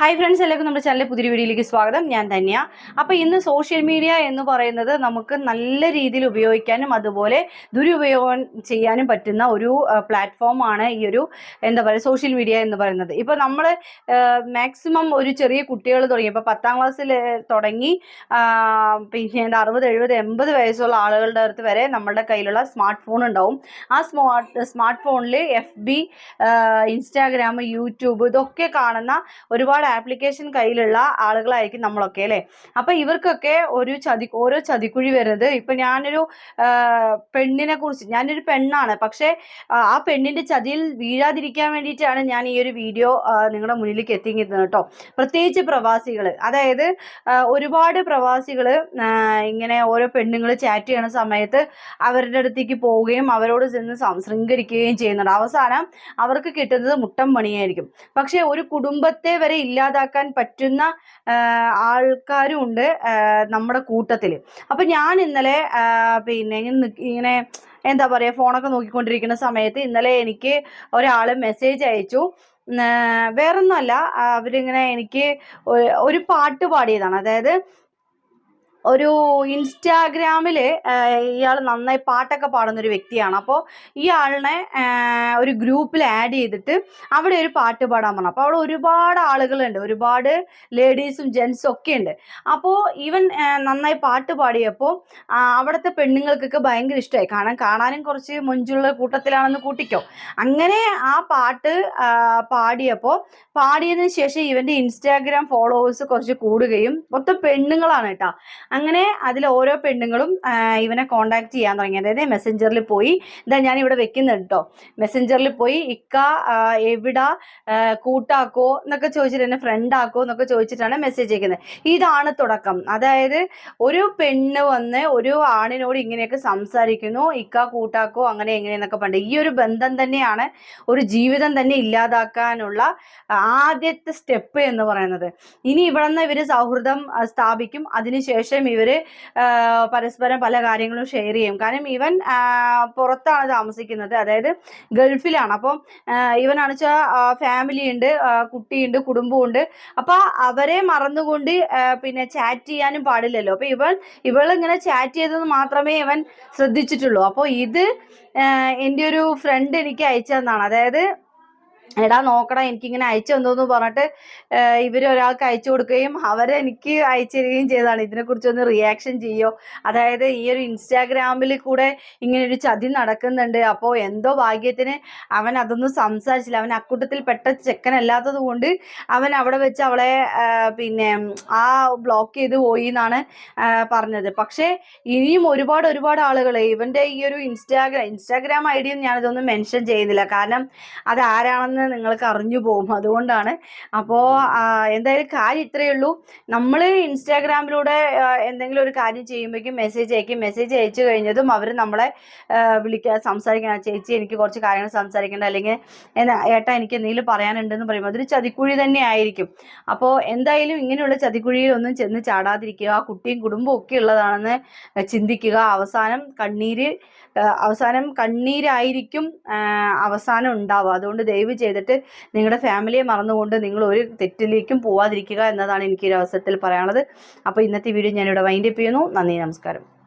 Hi friends എല്ലാവർക്കും നമ്മുടെ ചാനലിലെ പുതിയ വീഡിയോയിലേക്ക് സ്വാഗതം. ഞാൻ തന്നെയാ അപ്പോൾ ഇന്ന് സോഷ്യൽ മീഡിയ എന്ന് പറയുന്നത് നമുക്ക് നല്ല രീതിയിൽ ഉപയോഗിക്കാനും അതുപോലെ ദുരുപയോഗം ചെയ്യാനും പറ്റുന്ന ഒരു പ്ലാറ്റ്ഫോമാണ് ഈ ഒരു എന്താ പറയുക സോഷ്യൽ മീഡിയ എന്ന് പറയുന്നത്. ഇപ്പോൾ നമ്മൾ മാക്സിമം ഒരു ചെറിയ കുട്ടികൾ തുടങ്ങി. ഇപ്പോൾ പത്താം ക്ലാസ്സിൽ തുടങ്ങി പിന്നെ അറുപത് എഴുപത് എൺപത് വയസ്സുള്ള ആളുകളുടെ അടുത്ത് വരെ നമ്മുടെ കയ്യിലുള്ള സ്മാർട്ട് ഫോൺ ഉണ്ടാവും. ആ സ്മാർട്ട് സ്മാർട്ട് ഫോണിൽ എഫ് ബി ഇൻസ്റ്റാഗ്രാം യൂട്യൂബ് ഇതൊക്കെ കാണുന്ന ഒരുപാട് ആപ്ലിക്കേഷൻ കയ്യിലുള്ള ആളുകളായിരിക്കും നമ്മളൊക്കെ അല്ലേ? അപ്പം ഇവർക്കൊക്കെ ഒരു ചതി ഓരോ ചതിക്കുഴി വരുന്നത് ഇപ്പം ഞാനൊരു പെണ്ണിനെ കുറിച്ച് ഞാനൊരു പെണ്ണാണ് പക്ഷേ ആ, പെണ്ണിന്റെ ചതിയിൽ വീഴാതിരിക്കാൻ വേണ്ടിയിട്ടാണ് ഞാൻ ഈ ഒരു വീഡിയോ നിങ്ങളുടെ മുന്നിലേക്ക് എത്തിക്കുന്നത് കേട്ടോ. പ്രത്യേകിച്ച് പ്രവാസികൾ അതായത് ഒരുപാട് പ്രവാസികൾ ഇങ്ങനെ ഓരോ പെണ്ണുങ്ങൾ ചാറ്റ് ചെയ്യണ സമയത്ത് അവരുടെ അടുത്തേക്ക് പോവുകയും അവരോട് ചെന്ന് സം- ശൃംഗരിക്കുകയും ചെയ്യുന്നുണ്ട്. അവസാനം അവർക്ക് കിട്ടുന്നത് മുട്ടം പണിയായിരിക്കും. പക്ഷേ ഒരു കുടുംബത്തെ വരെ ഇല്ലാതാക്കാൻ പറ്റുന്ന ആൾക്കാരും ഉണ്ട് നമ്മുടെ കൂട്ടത്തിൽ അപ്പം ഞാൻ ഇന്നലെ പിന്നെ ഇങ്ങനെ എന്താ പറയുക ഫോണൊക്കെ നോക്കിക്കൊണ്ടിരിക്കുന്ന സമയത്ത് ഇന്നലെ എനിക്ക് ഒരാൾ മെസ്സേജ് അയച്ചു. വേറൊന്നുമല്ല അവരിങ്ങനെ എനിക്ക് ഒരു പാട്ട് പാടിയതാണ്. അതായത് ഒരു ഇൻസ്റ്റാഗ്രാമിൽ ഇയാൾ നന്നായി പാട്ടൊക്കെ പാടുന്ന ഒരു വ്യക്തിയാണ്. അപ്പോൾ ഇയാളിനെ ഒരു ഗ്രൂപ്പിൽ ആഡ് ചെയ്തിട്ട് അവിടെ ഒരു പാട്ട് പാടാൻ പറഞ്ഞു. അപ്പോൾ അവിടെ ഒരുപാട് ആളുകളുണ്ട്. ഒരുപാട് ലേഡീസും ജെൻസും ഒക്കെ ഉണ്ട്. അപ്പോൾ ഇവൻ നന്നായി പാട്ട് പാടിയപ്പോൾ അവിടുത്തെ പെണ്ണുങ്ങൾക്കൊക്കെ ഭയങ്കര ഇഷ്ടമായി കാരണം കാണാനും കുറച്ച് മൊഞ്ചുള്ള കൂട്ടത്തിലാണെന്ന് കൂട്ടിക്കോ. അങ്ങനെ ആ പാട്ട് പാടിയപ്പോൾ പാടിയതിന് ശേഷം ഇവന്റെ ഇൻസ്റ്റാഗ്രാം ഫോളോവേഴ്സ് കുറച്ച് കൂടുകയും മൊത്തം പെണ്ണുങ്ങളാണ് കേട്ടോ. അങ്ങനെ അതിൽ ഓരോ പെണ്ണുങ്ങളും ഇവനെ കോണ്ടാക്ട് ചെയ്യാൻ തുടങ്ങി. അതായത് മെസ്സഞ്ചറിൽ പോയി. ഇതാ ഞാൻ ഇവിടെ വെക്കുന്നുണ്ട് കേട്ടോ മെസ്സഞ്ചറിൽ പോയി ഇക്ക എവിടെ കൂട്ടാക്കോ എന്നൊക്കെ ചോദിച്ചിട്ട് എന്നെ ഫ്രണ്ട് ആക്കോ എന്നൊക്കെ ചോദിച്ചിട്ടാണ് മെസ്സേജ് അയക്കുന്നത്. ഇതാണ് തുടക്കം. അതായത് ഒരു പെണ്ണ് വന്ന് ഒരു ആണിനോട് ഇങ്ങനെയൊക്കെ സംസാരിക്കുന്നു. ഇക്ക കൂട്ടാക്കോ അങ്ങനെ എങ്ങനെയെന്നൊക്കെ പണ്ട് ഈ ഒരു ബന്ധം തന്നെയാണ് ഒരു ജീവിതം തന്നെ ഇല്ലാതാക്കാനുള്ള ആദ്യത്തെ സ്റ്റെപ്പ് എന്ന് പറയുന്നത്. ഇനി ഇവിടെ നിന്ന് ഇവർ സൗഹൃദം സ്ഥാപിക്കും. അതിനുശേഷം ഇവർ പരസ്പരം പല കാര്യങ്ങളും ഷെയർ ചെയ്യും. കാരണം ഇവൻ പുറത്താണ് താമസിക്കുന്നത്. അതായത് ഗൾഫിലാണ്. അപ്പം ഇവൻ വെച്ചാൽ ഫാമിലി ഉണ്ട് കുട്ടിയുണ്ട് കുടുംബമുണ്ട് അപ്പോൾ അവരെ മറന്നുകൊണ്ട് പിന്നെ ചാറ്റ് ചെയ്യാനും പാടില്ലല്ലോ. അപ്പോൾ ഇവൻ ഇവളിങ്ങനെ ചാറ്റ് ചെയ്തത് മാത്രമേ ഇവൻ ശ്രദ്ധിച്ചിട്ടുള്ളൂ. അപ്പോൾ ഇത് എന്റെ ഒരു ഫ്രണ്ട് എനിക്ക് അയച്ചു തന്നാണ് അതായത് എടാ നോക്കടാ എനിക്കിങ്ങനെ അയച്ചു തന്നോന്ന് പറഞ്ഞിട്ട് ഇവർ ഒരാൾക്ക് അയച്ചു കൊടുക്കുകയും അവരെനിക്ക് അയച്ചു തരികയും ചെയ്തതാണ്. ഇതിനെക്കുറിച്ചൊന്ന് റിയാക്ഷൻ ചെയ്യോ? അതായത് ഈ ഒരു ഇൻസ്റ്റാഗ്രാമിൽ കൂടെ ഇങ്ങനെ ഒരു ചതി നടക്കുന്നുണ്ട്. അപ്പോൾ എന്തോ ഭാഗ്യത്തിന് അവൻ അതൊന്നും സംസാരിച്ചില്ല. അവൻ അക്കൂട്ടത്തിൽ പെട്ട ചെക്കനല്ലാത്തത് കൊണ്ട് അവൻ അവിടെ വെച്ച് അവളെ പിന്നെ ആ ബ്ലോക്ക് ചെയ്ത് പോയി എന്നാണ് പറഞ്ഞത്. പക്ഷേ ഇനിയും ഒരുപാട് ഒരുപാട് ആളുകൾ ഇവന്റെ ഈ ഒരു ഇൻസ്റ്റാഗ്രാം ഇൻസ്റ്റാഗ്രാം ഐ ഡിയും ഞാനിതൊന്നും മെൻഷൻ ചെയ്യുന്നില്ല. കാരണം അത് ആരാണെന്ന് നിങ്ങൾക്ക് അറിഞ്ഞു പോകും. അതുകൊണ്ടാണ്. അപ്പോൾ എന്തായാലും കാര്യം ഇത്രയേ ഉള്ളൂ. നമ്മൾ ഇൻസ്റ്റാഗ്രാമിലൂടെ എന്തെങ്കിലും ഒരു കാര്യം ചെയ്യുമ്പോഴേക്കും മെസ്സേജ് അയക്കും. മെസ്സേജ് അയച്ചു കഴിഞ്ഞതും അവർ നമ്മളെ വിളിക്കുക സംസാരിക്കണം ചേച്ചി എനിക്ക് കുറച്ച് കാര്യങ്ങൾ സംസാരിക്കേണ്ട അല്ലെങ്കിൽ ഏട്ടാ എനിക്ക് എന്തെങ്കിലും പറയാനുണ്ടെന്ന് പറയുമ്പോൾ അതൊരു ചതിക്കുഴി തന്നെ ആയിരിക്കും. അപ്പോൾ എന്തായാലും ഇങ്ങനെയുള്ള ചതിക്കുഴിയിലൊന്നും ചെന്ന് ചാടാതിരിക്കുക ആ കുട്ടിയും കുടുംബവും ഒക്കെ ഉള്ളതാണെന്ന് ചിന്തിക്കുക. അവസാനം കണ്ണീര് അവസാനം കണ്ണീരായിരിക്കും അവസാനം ഉണ്ടാവുക. അതുകൊണ്ട് ദയവ് ചെയ്തിട്ട് നിങ്ങളുടെ ഫാമിലിയെ മറന്നുകൊണ്ട് നിങ്ങൾ ഒരു തെറ്റിലേക്കും പോവാതിരിക്കുക എന്നതാണ് എനിക്ക് ഈ അവസരത്തിൽ പറയാനുള്ളത്. അപ്പോൾ ഇന്നത്തെ വീഡിയോ ഞാനിവിടെ വൈൻഡപ്പ് ചെയ്യുന്നു. നന്ദി നമസ്കാരം.